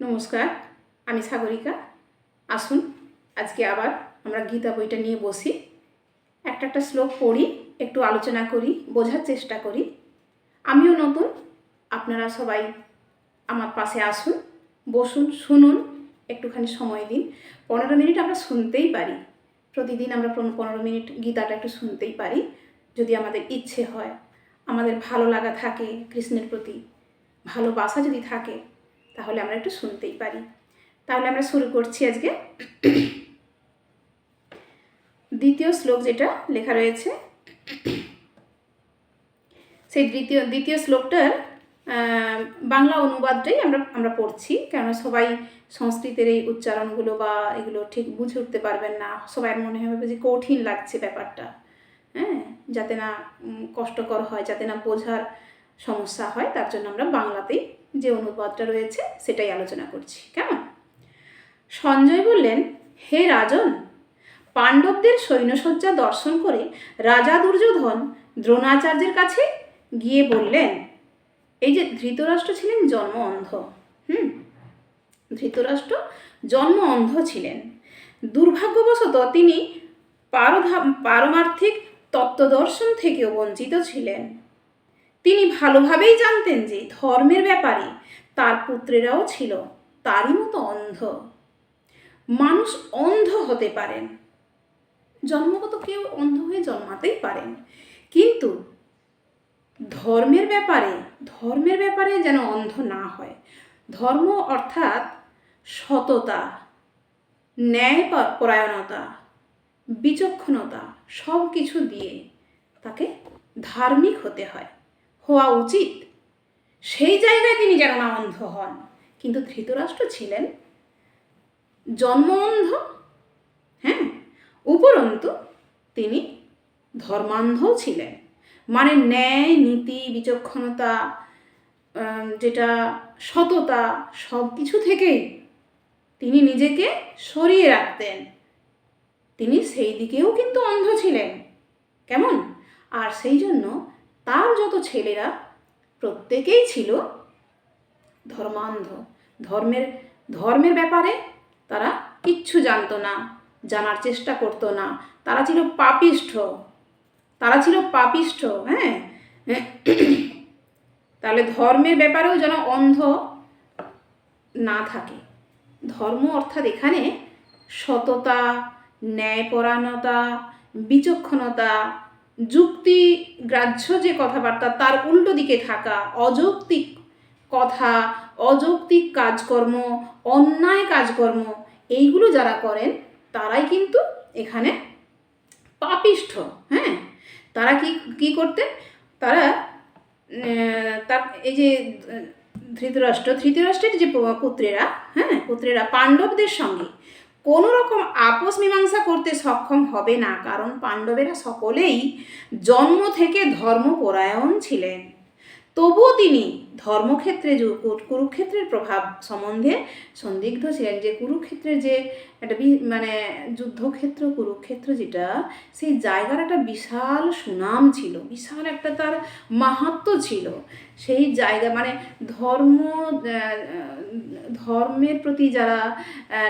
নমস্কার, আমি সাগরিকা। আসুন, আজকে আবার আমরা গীতা বইটা নিয়ে বসি। একটা একটা শ্লোক পড়ি, একটু আলোচনা করি, বোঝার চেষ্টা করি। আমিও নতুন, আপনারা সবাই আমার পাশে আসুন, বসুন, শুনুন, একটুখানি সময় দিন। পনেরো মিনিট আমরা শুনতেই পারি। প্রতিদিন আমরা পনেরো মিনিট গীতাটা একটু শুনতেই পারি, যদি আমাদের ইচ্ছে হয়। আমাদের ভালো লাগা থাকে কৃষ্ণের প্রতি, ভালোবাসা যদি থাকে তাহলে আমরা একটু শুনতেই পারি। তাহলে আমরা শুরু করছি আজকে। দ্বিতীয় শ্লোক যেটা লেখা রয়েছে, সেই দ্বিতীয় দ্বিতীয় শ্লোকটার বাংলা অনুবাদটাই আমরা আমরা পড়ছি। কেননা সবাই সংস্কৃতের এই উচ্চারণগুলো বা এগুলো ঠিক বুঝে উঠতে পারবেন না। সবাই মনে হবে যে কঠিন লাগছে ব্যাপারটা। হ্যাঁ? যাতে না কষ্টকর হয়, যাতে না বোঝার সমস্যা হয়, তার জন্য আমরা বাংলাতেই যে অনুবাদটা রয়েছে সেটাই আলোচনা করছি। কেমন? সঞ্জয় বললেন, হে রাজন, পাণ্ডবদের সৈন্যসজ্জা দর্শন করে রাজা দুর্যোধন দ্রোণাচার্যের কাছে গিয়ে বললেন, এই যে ধৃতরাষ্ট্র ছিলেন, জন্ম অন্ধ। হুম? ধৃতরাষ্ট্র জন্ম অন্ধ ছিলেন। দুর্ভাগ্যবশত তিনি পারধা, পারমার্থিক তত্ত্বদর্শন থেকেও বঞ্চিত ছিলেন। তিনি ভালোভাবেই জানতেন যে ধর্মের ব্যাপারে তার পুত্রেরাও ছিল তারই মতো অন্ধ। মানুষ অন্ধ হতে পারেন। জন্মগত কেউ অন্ধ হয়ে জন্মাতেই পারেন। কিন্তু ধর্মের ব্যাপারে ধর্মের ব্যাপারে যেন অন্ধ না হয়। ধর্ম অর্থাৎ সততা, ন্যায় পরায়ণতা, বিচক্ষণতা সব কিছু দিয়ে তাকে ধার্মিক হতে হয়। হওয়া উচিত। সেই জায়গায় তিনি যেন না অন্ধ হন। কিন্তু ধৃতরাষ্ট্র ছিলেন জন্ম অন্ধ হ্যাঁ? উপরন্তু তিনি ধর্মান্ধও ছিলেন। মানে ন্যায়, নীতি, বিচক্ষণতা যেটা সততা সব কিছু থেকেই তিনি নিজেকে সরিয়ে রাখতেন। তিনি সেই দিকেও কিন্তু অন্ধ ছিলেন। কেমন? আর সেই জন্য তার যত ছেলেরা, প্রত্যেকেই ছিল ধর্মান্ধ। ধর্মের ধর্মের ব্যাপারে তারা কিচ্ছু জানতো না, জানার চেষ্টা করতো না। তারা ছিল পাপিষ্ঠ। তারা ছিল পাপিষ্ঠ হ্যাঁ? তাহলে ধর্মের ব্যাপারেও যেন অন্ধ না থাকে। ধর্ম অর্থাৎ এখানে সততা, ন্যায়পরায়ণতা, বিচক্ষণতা যুক্তি গ্রাহ্য যে কথাবার্তা, তার উল্টো দিকে থাকা অযৌক্তিক কথা, অযৌক্তিক কাজকর্ম, অন্যায় কাজকর্ম, এইগুলো যারা করেন, তারাই কিন্তু এখানে পাপিষ্ঠ হ্যাঁ? তারা কি কি করতেন? তারা তার, এই যে, ধৃতরাষ্ট্র, ধৃতরাষ্ট্রের যে পুত্রেরা হ্যাঁ? পুত্রেরা, পাণ্ডবদের সঙ্গে কোনো রকম আপোষ মীমাংসা করতে সক্ষম হবে না, কারণ পাণ্ডবেরা সকলেই জন্ম থেকে ধর্মপরায়ণ ছিলেন। তবুও তিনি ধর্মক্ষেত্রে যে কুরুক্ষেত্রের প্রভাব সম্বন্ধে সন্দিগ্ধ ছিলেন, যে কুরুক্ষেত্রের যে একটা মানে যুদ্ধক্ষেত্র, কুরুক্ষেত্র যেটা, সেই জায়গার একটা বিশাল সুনাম ছিল, বিশাল একটা তার মাহাত্ম ছিল। সেই জায়গা মানে ধর্ম ধর্মের প্রতি যারা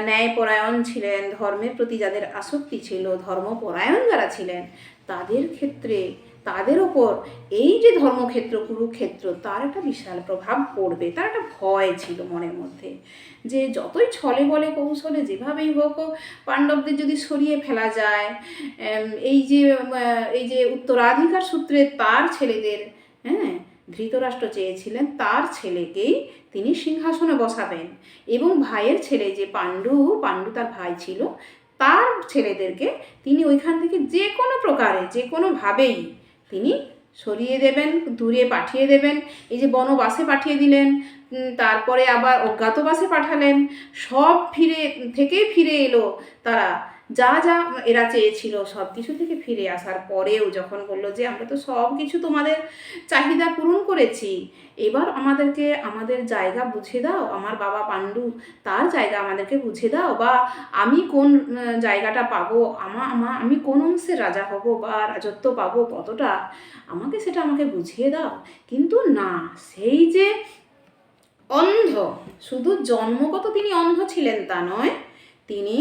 ন্যায়পরায়ণ ছিলেন, ধর্মের প্রতি যাদের আসক্তি ছিল, ধর্মপরায়ণ যারা ছিলেন, তাদের ক্ষেত্রে তাদের ওপর এই যে ধর্মক্ষেত্র, কুরুক্ষেত্র, তার একটা বিশাল প্রভাব পড়বে। তার একটা ভয় ছিল মনের মধ্যে যে যতই ছলে বলে কৌশলে যেভাবেই হোক, পাণ্ডবদের যদি সরিয়ে ফেলা যায় এই যে এই যে উত্তরাধিকার সূত্রে তার ছেলেদের হ্যাঁ ধৃতরাষ্ট্র চেয়েছিলেন, তার ছেলেকেই তিনি সিংহাসনে বসাবেন এবং ভাইয়ের ছেলে যে পাণ্ডু পাণ্ডু তার ভাই ছিল, তার ছেলেদেরকে তিনি ওইখান থেকে যে কোনো প্রকারে, যে কোনোভাবেই তিনি সরিয়ে দেবেন, দূরে পাঠিয়ে দেবেন। এই যে বনবাসে পাঠিয়ে দিলেন তারপরে আবার অজ্ঞাতবাসে পাঠালেন। সব ফিরে, থেকেই ফিরে এলো তারা। যা যা এরা চেয়েছিল সব কিছু থেকে ফিরে আসার পরেও যখন বলল যে, আমরা তো সব কিছু তোমাদের চাহিদা পূরণ করেছি, এবার আমাদেরকে, আমাদের জায়গা বুঝে দাও, আমার বাবা পাণ্ডু তার জায়গা আমাদেরকে বুঝে দাও, বা আমি কোন জায়গাটা পাবো, আমা আমা, আমি কোন অংশে রাজা হব বা রাজত্ব পাবো কতটা, আমাকে সেটা আমাকে বুঝিয়ে দাও। কিন্তু না, সেই যে অন্ধ, শুধু জন্মগত তিনি অন্ধ ছিলেন তা নয়, তিনি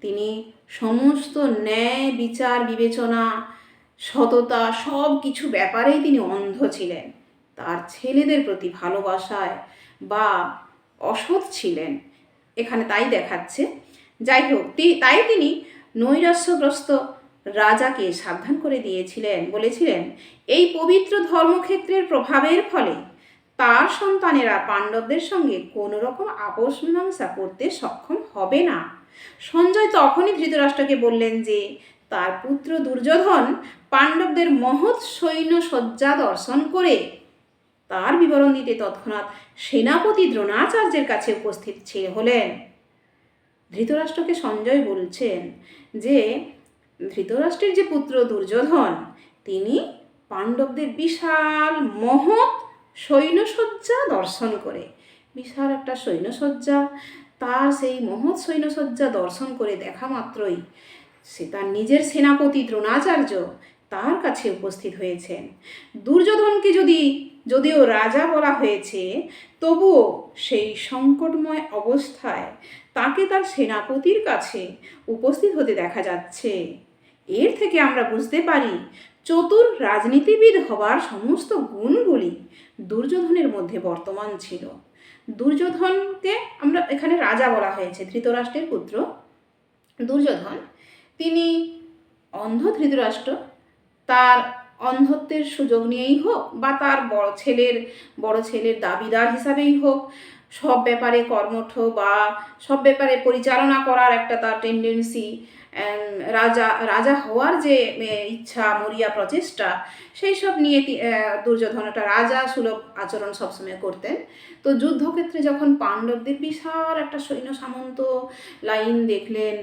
তিনি সমস্ত ন্যায়, বিচার, বিবেচনা, সততা সব কিছু ব্যাপারেই তিনি অন্ধ ছিলেন। তার ছেলেদের প্রতি ভালোবাসায় বা অসৎ ছিলেন। এখানে তাই দেখাচ্ছে। যাই হোক তাই তিনি নৈরাশ্যগ্রস্ত রাজাকে সাবধান করে দিয়েছিলেন, বলেছিলেন, এই পবিত্র ধর্মক্ষেত্রের প্রভাবের ফলে তার সন্তানেরা পাণ্ডবদের সঙ্গে কোনো রকম আপোষ মীমাংসা করতে সক্ষম হবে না। সঞ্জয় তখনই ধৃতরাষ্ট্রকে বললেন যে, তার পুত্র দুর্যোধন পাণ্ডবদের মহৎ সৈন্য সজ্জা দর্শন করে। তার বিবরণ দিতে তৎক্ষণাৎ সেনাপতি দ্রোণাচার্যের কাছে উপস্থিত হলেন। ধৃতরাষ্ট্রকে সঞ্জয় বলছেন যে, ধৃতরাষ্ট্রের যে পুত্র দুর্যোধন, তিনি পাণ্ডবদের বিশাল মহৎ সৈন্যসজ্জা দর্শন করে। বিশাল একটা সৈন্যসজ্জা তার সেই মহৎ সৈন্যসজ্জা দর্শন করে দেখা মাত্রই সে তার নিজের সেনাপতি দ্রোণাচার্য তার কাছে উপস্থিত হয়েছেন। দুর্যোধনকে যদি, যদিও রাজা বলা হয়েছে, তবুও সেই সংকটময় অবস্থায় তাকে তার সেনাপতির কাছে উপস্থিত হতে দেখা যাচ্ছে। এর থেকে আমরা বুঝতে পারি, চতুর রাজনীতিবিদ হবার সমস্ত গুণগুলি দুর্যোধনের মধ্যে বর্তমান ছিল। দুর্যোধনকে আমরা এখানে রাজা বলা হয়েছে, ধৃতরাষ্ট্রের পুত্র। দুর্যোধন, তিনি অন্ধ ধৃতরাষ্ট্র, তার অন্ধত্বের সুযোগ নিয়েই হোক বা তার বড় ছেলের বড় ছেলের দাবিদার হিসাবেই হোক, সব ব্যাপারে কর্মঠ বা সব ব্যাপারে পরিচালনা করার একটা তার টেন্ডেন্সি রাজা রাজা হওয়ার যে ইচ্ছা, মরিয়া প্রচেষ্টা, সেই সব নিয়ে দুর্যোধন একটা রাজা সুলভ আচরণ সবসময় করতেন। তো যুদ্ধক্ষেত্রে যখন পাণ্ডবদের বিশাল একটা সৈন্য সামন্ত লাইন দেখলেন,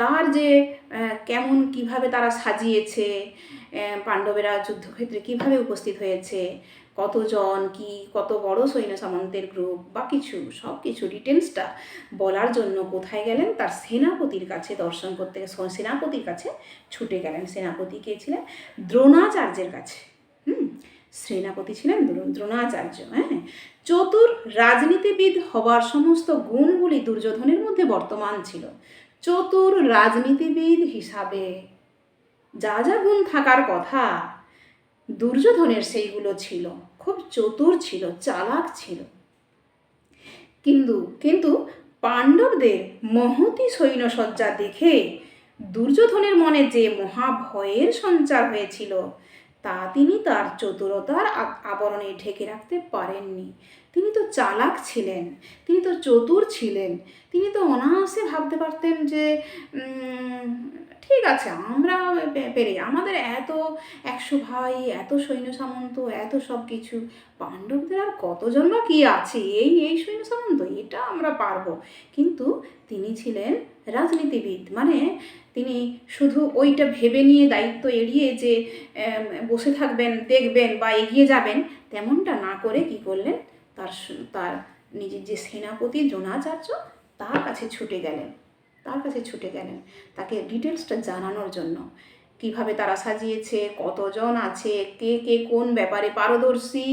তার যে কেমন, কীভাবে তারা সাজিয়েছে পাণ্ডবেরা যুদ্ধক্ষেত্রে কীভাবে উপস্থিত হয়েছে? কতজন, কি, কত বড় সৈন্য সামন্তের গ্রুপ বা কিছু সব কিছু ডিটেলসটা বলার জন্য কোথায় গেলেন? তার সেনাপতির কাছে দর্শন করতে সেনাপতির কাছে ছুটে গেলেন। সেনাপতি কে ছিলেন? দ্রোণাচার্যের কাছে। হুম, সেনাপতি ছিলেন দ্রো- দ্রোণাচার্য হ্যাঁ। চতুর রাজনীতিবিদ হবার সমস্ত গুণগুলি দুর্যোধনের মধ্যে বর্তমান ছিল। চতুর রাজনীতিবিদ হিসাবে যা যা গুণ থাকার কথা। দুর্যোধনের সেইগুলো ছিল, খুব চতুর ছিল, চালাক ছিল। কিন্তু কিন্তু পাণ্ডবদের মহতি সৈন্যসজ্জা দেখে দুর্যোধনের মনে যে মহাভয়ের সঞ্চার হয়েছিল, তা তিনি তার চতুরতার আবরণে ঢেকে রাখতে পারেননি। তিনি তো চালাক ছিলেন, তিনি তো চতুর ছিলেন, তিনি তো অনায়াসে ভাবতে পারতেন যে ঠিক আছে, আমরা পেরে আমাদের এত একশো ভাই, এত সৈন্য সামন্ত, এত সব কিছু। পাণ্ডবদের আর কতজন বা কী আছে? এই এই সৈন্য সামন্ত, এটা আমরা পারব। কিন্তু তিনি ছিলেন রাজনীতিবিদ। মানে তিনি শুধু ওইটা ভেবে নিয়ে দায়িত্ব এড়িয়ে যে বসে থাকবেন, দেখবেন বা এগিয়ে যাবেন, তেমনটা না করে কি করলেন? তার তার নিজের যে সেনাপতি দ্রোণাচার্য, তার কাছে ছুটে গেলেন। তার কাছে ছুটে গেলেন। তাকে ডিটেলসটা জানানোর জন্য। কীভাবে তারা সাজিয়েছে? কতজন আছে? কে কে, কোন ব্যাপারে পারদর্শী?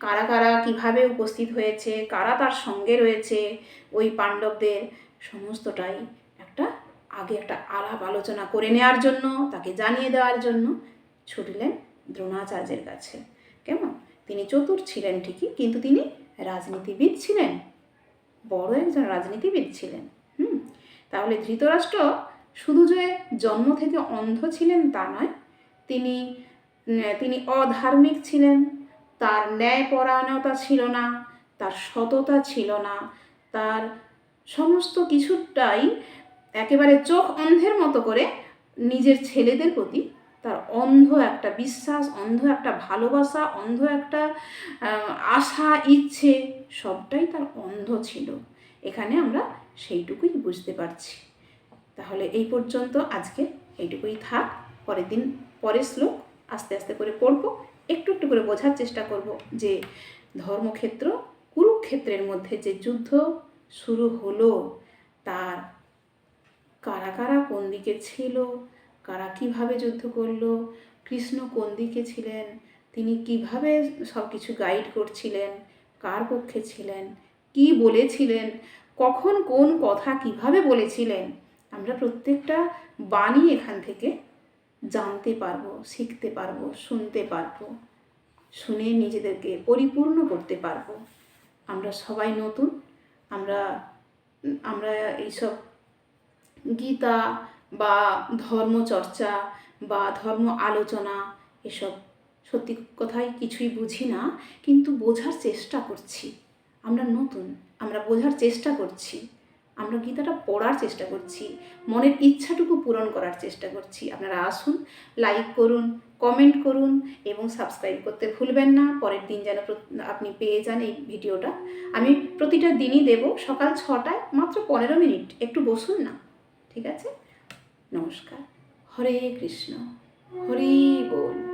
কারা কারা কীভাবে উপস্থিত হয়েছে? কারা তার সঙ্গে রয়েছে? ওই পাণ্ডবদের সমস্তটাই একটা, আগে একটা আলাপ আলোচনা করে নেওয়ার জন্য, তাকে জানিয়ে দেওয়ার জন্য ছুটলেন দ্রোণাচার্যের কাছে। কেমন? তিনি চতুর ছিলেন ঠিকই, কিন্তু তিনি রাজনীতিবিদ ছিলেন। বড় একজন রাজনীতিবিদ ছিলেন। তাহলে ধৃতরাষ্ট্র শুধু যে জন্ম থেকে অন্ধ ছিলেন তা নয়, তিনি তিনি অধার্মিক ছিলেন, তার ন্যায়পরায়ণতা ছিল না, তার সততা ছিল না, তার সমস্ত কিছুটাই একেবারে চোখ অন্ধের মতো করে নিজের ছেলেদের প্রতি তার অন্ধ একটা বিশ্বাস, অন্ধ একটা ভালোবাসা, অন্ধ একটা আশা, ইচ্ছে সবটাই তার অন্ধ ছিল। এখানে আমরা সেইটুকুই বুঝতে পারছি। তাহলে এই পর্যন্ত আজকে এইটুকুই থাক। পরের দিন, পরের শ্লোক আস্তে আস্তে করে পড়ব। একটু একটু করে বোঝার চেষ্টা করব যে ধর্মক্ষেত্র কুরুক্ষেত্রের মধ্যে যে যুদ্ধ শুরু হলো, তার কারা কারা কোন দিকে ছিল, কারা কীভাবে যুদ্ধ করল, কৃষ্ণ কোন দিকে ছিলেন, তিনি কীভাবে সব কিছু গাইড করছিলেন, কার পক্ষে ছিলেন, কি বলেছিলেন কখন কোন কথা কীভাবে বলেছিলেন, আমরা প্রত্যেকটা বাণী এখান থেকে জানতে পারব, শিখতে পারব, শুনতে পারব, শুনে নিজেদেরকে পরিপূর্ণ করতে পারব। আমরা সবাই নতুন, আমরা আমরা এইসব গীতা বা ধর্মচর্চা বা ধর্ম আলোচনা এসব সত্যি কথাই কিছুই বুঝি না, কিন্তু বোঝার চেষ্টা করছি। আমরা নতুন আমরা বোঝার চেষ্টা করছি। আমরা গীতাটা পড়ার চেষ্টা করছি। মনের ইচ্ছাটুকু পূরণ করার চেষ্টা করছি। আপনারা আসুন লাইক করুন কমেন্ট করুন এবং সাবস্ক্রাইব করতে ভুলবেন না। পরের দিন যেন আপনি পেয়ে যান এই ভিডিওটা। আমি প্রতিটা দিনই দেব। সকাল ছটায় মাত্র পনেরো মিনিট। একটু বসুন না। ঠিক আছে? নমস্কার। হরে কৃষ্ণ। হরি বল।